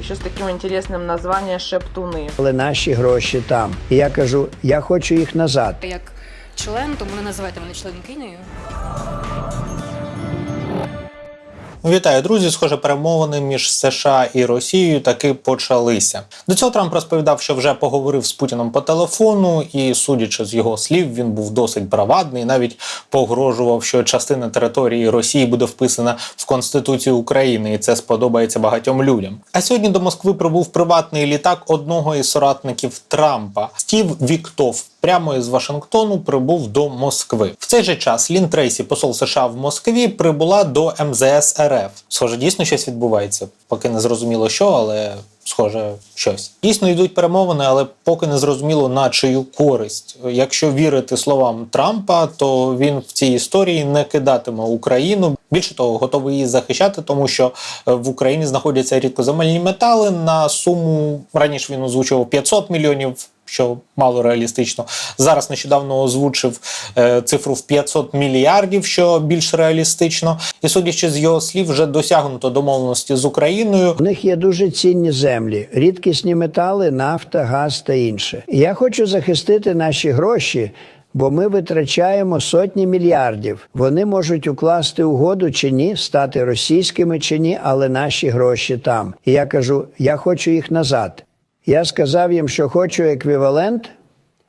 Еще з таким інтересним названням шептуни. Але наші гроші там. І я кажу, я хочу їх назад. Як член, тому не називайте мене членкинею. Вітаю, друзі. Схоже, перемовини між США і Росією таки почалися. До цього Трамп розповідав, що вже поговорив з Путіном по телефону, і, судячи з його слів, він був досить бравадний. Навіть погрожував, що частина території Росії буде вписана в Конституцію України, і це сподобається багатьом людям. А сьогодні до Москви прибув приватний літак одного із соратників Трампа Стів Віктов. Прямо із Вашингтону прибув до Москви. В цей же час Лін Трейсі, посол США в Москві, прибула до МЗС РФ. Схоже, дійсно щось відбувається. Поки не зрозуміло що, але схоже, щось. Дійсно йдуть перемовини, але поки не зрозуміло на чию користь. Якщо вірити словам Трампа, то він в цій історії не кидатиме Україну. Більше того, готовий її захищати, тому що е, в Україні знаходяться рідкоземельні метали на суму раніше він озвучував 500 мільйонів що мало реалістично. Зараз нещодавно озвучив е, цифру в 500 мільярдів, що більш реалістично. І судячи з його слів, вже досягнуто домовленості з Україною. У них є дуже цінні землі, рідкісні метали, нафта, газ та інше. Я хочу захистити наші гроші. Бо ми витрачаємо сотні мільярдів. Вони можуть укласти угоду чи ні, стати російськими чи ні, але наші гроші там. І я кажу, я хочу їх назад. Я сказав їм, що хочу еквівалент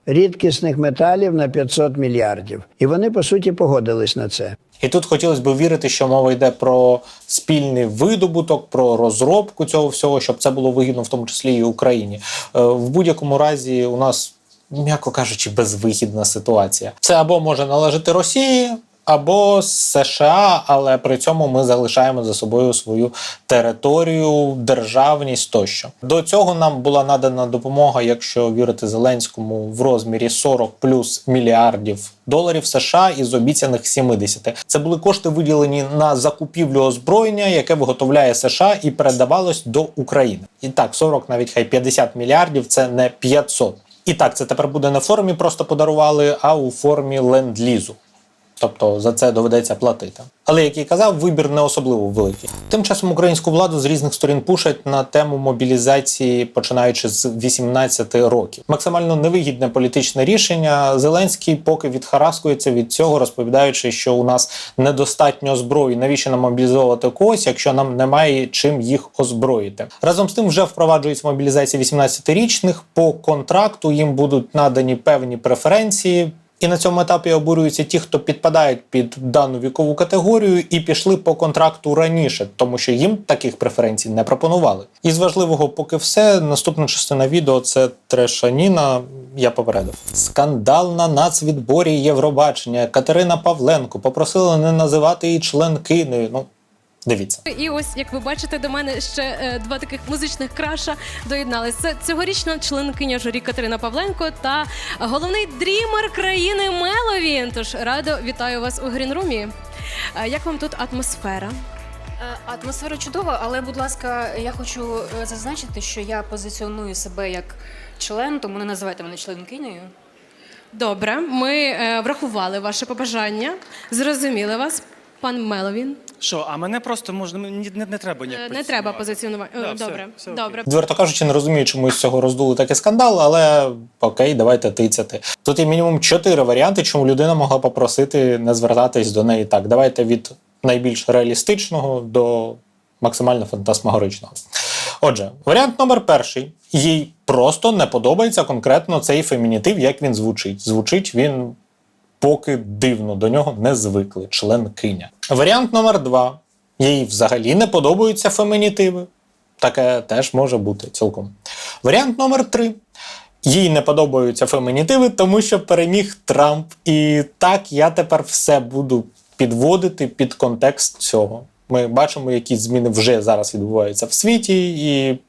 рідкісних металів на 500 мільярдів. І вони по суті погодились на це. І тут хотілося б вірити, що мова йде про спільний видобуток, про розробку цього всього, щоб це було вигідно, в тому числі і Україні. Е, В будь-якому разі, у нас, м'яко кажучи, безвихідна ситуація. Це або може належати Росії. Або США, але при цьому ми залишаємо за собою свою територію, державність тощо. До цього нам була надана допомога, якщо вірити Зеленському, в розмірі 40 плюс мільярдів доларів США із обіцяних 70. Це були кошти виділені на закупівлю озброєння, яке виготовляє США і передавалось до України. І так, 40, навіть хай 50 мільярдів це не 500. І так, це тепер буде не в формі просто подарували, а у формі ленд-лізу. Тобто за це доведеться платити. Але як і казав, вибір не особливо великий. Тим часом українську владу з різних сторін пушать на тему мобілізації, починаючи з 18 років. Максимально невигідне політичне рішення. Зеленський поки відхараскується від цього, розповідаючи, що у нас недостатньо зброї. Навіщо нам мобілізовувати когось, якщо нам немає чим їх озброїти? Разом з тим вже впроваджується мобілізація 18-річних. По контракту їм будуть надані певні преференції. І на цьому етапі обурюються ті, хто підпадають під дану вікову категорію і пішли по контракту раніше, тому що їм таких преференцій не пропонували. І з важливого, поки все, наступна частина відео це трешаніна. Я попередив. Скандал на нацвідборі Євробачення. Катерина Павленко попросила не називати її членкиною. Ну, дивіться. І ось, як ви бачите, до мене ще е, два таких музичних краша доєдналися. Це цьогорічна членкиня журі Катерина Павленко та головний дрімер країни Меловін. Тож радо вітаю вас у Грінрумі. Е, Як вам тут атмосфера? Е, Атмосфера чудова, але, будь ласка, я хочу е, зазначити, що я позиціоную себе як член, тому не називайте мене членкинею. Добре, ми е, врахували ваше побажання, зрозуміли вас, пан Меловін. Що, а мене просто можна мені не, не треба ніяк Е, Не треба позиціонувати. позиціонувати. Да, Е, все, Добре, все добре. Відверто кажучи, не розумію, чому з цього роздули такий скандал, але окей, давайте тицяти. Тут є мінімум чотири варіанти, чому людина могла попросити не звертатись до неї так. Давайте від найбільш реалістичного до максимально фантасмагоричного. Отже, варіант номер перший. Їй просто не подобається конкретно цей фемінітив, як він звучить. Звучить він поки дивно, до нього не звикли, членкиня. Варіант номер два. Їй взагалі не подобаються фемінітиви. Таке теж може бути цілком. Варіант номер три. Їй не подобаються фемінітиви, тому що переміг Трамп. І так я тепер все буду підводити під контекст цього. Ми бачимо, які зміни вже зараз відбуваються в світі, і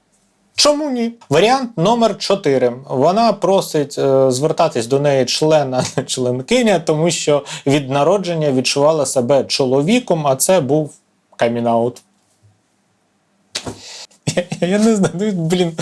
Чому ні? Варіант номер 4. Вона просить е, звертатись до неї члена, членкиня, тому що від народження відчувала себе чоловіком, а це був камінаут. Я, я, не знаю, блін.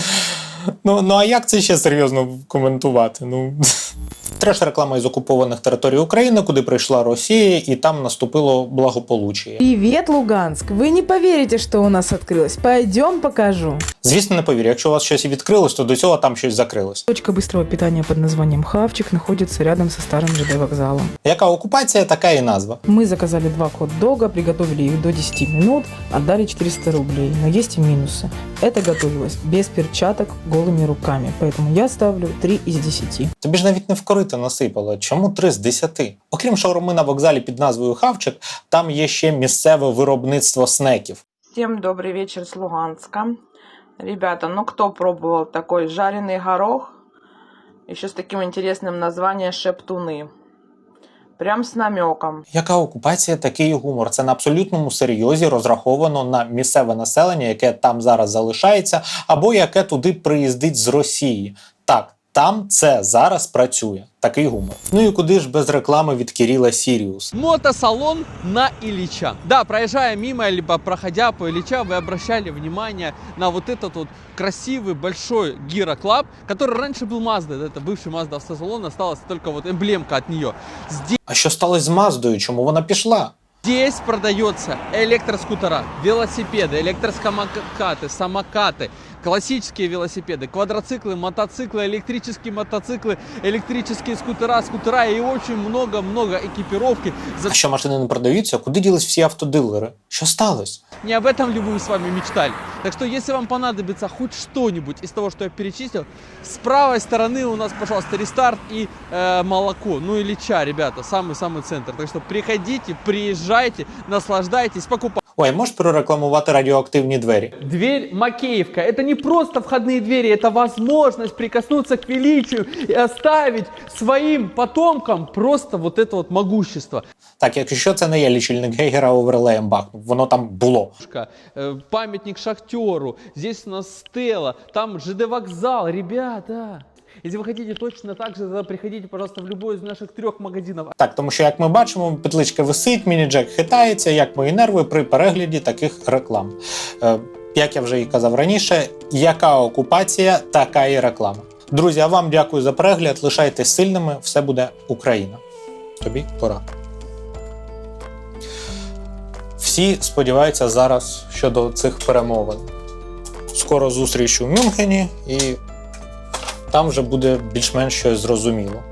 Ну, ну а як це ще серйозно коментувати? Ну. Треш реклама із окупованих територій України, куди прийшла Росія, і там наступило благополуччя. Привет, Луганск! Вы не поверите, что у нас открылось. Пойдем покажу. Звісно, не повірю, якщо у вас щось і відкрилось, то до цього там щось закрилось. Точка быстрого питания под названием Хавчик находится рядом со старым ЖД вокзалом. Яка окупація, така і назва. Мы заказали два хот-дога, приготовили их до 10 минут, отдали 400 рублей. Но есть и минусы. Это готовилось без перчаток, голыми руками. Поэтому я ставлю 3 из 10. Тобі ж навіть не в корито насипало. Чому 3 з 10? Окрім шаурми на вокзалі під назвою Хавчик, там є ще місцеве виробництво снеків. Всем добрый вечер с Луганска. Ребята, ну кто пробовал такой жареный горох? Еще с таким интересным названием шептуны. Прям з намеком. Яка окупація, такий гумор. Це на абсолютному серйозі розраховано на місцеве населення, яке там зараз залишається, або яке туди приїздить з Росії. Так, там це зараз працює. Такий гумор. Ну і куди ж без реклами від Кіріла Сіріус? Мотосалон на Ильича. Да, проезжая мимо, либо проходя по Ильича, вы обращали внимание на вот этот вот красивый большой Гира Club, который раньше был Mazda. Это бывший Mazda автосалон, осталась только вот эмблемка от нее. Здесь А що сталося з Маздою? Чому вона пішла? Здесь продается электроскутера, велосипеды, электросамокаты, самокаты, классические велосипеды, квадроциклы, мотоциклы, электрические мотоциклы, электрические скутера, скутера и очень много-много экипировки. За А що машини не продаються? Куди ділись всі автодилери? Що сталося? Не об этом ли вы с вами мечтали? Так что, если вам понадобится хоть что-нибудь из того, что я перечислил, с правой стороны у нас, пожалуйста, рестарт и э, молоко, ну или чай, ребята, самый-самый центр. Так что приходите, приезжайте, наслаждайтесь, покупайте. Ой, можеш прорекламувати радіоактивні двері? Дверь Макеевка. Это не просто входные двери, это возможность прикоснуться к величию и оставить своим потомкам просто вот это вот могущество. Так, якщо це не є лічильник Гейгера оверлеєм бахнув, воно там було. Шка, э, Памятник шахтеру. Здесь у нас стела, там ЖД вокзал, ребята. Если вы хотите точно так же, тогда приходите, пожалуйста, в любой из наших трех магазинов. Так, тому що, як ми бачимо, петличка висить, міні-джек хитається, як мої нерви при перегляді таких реклам. Е, як я вже і казав раніше, яка окупація, така і реклама. Друзі, а вам дякую за перегляд. Лишайтесь сильними, все буде Україна. Тобі пора. Всі сподіваються зараз щодо цих перемовин. Скоро зустріч у Мюнхені, і там вже буде більш-менш щось зрозуміло.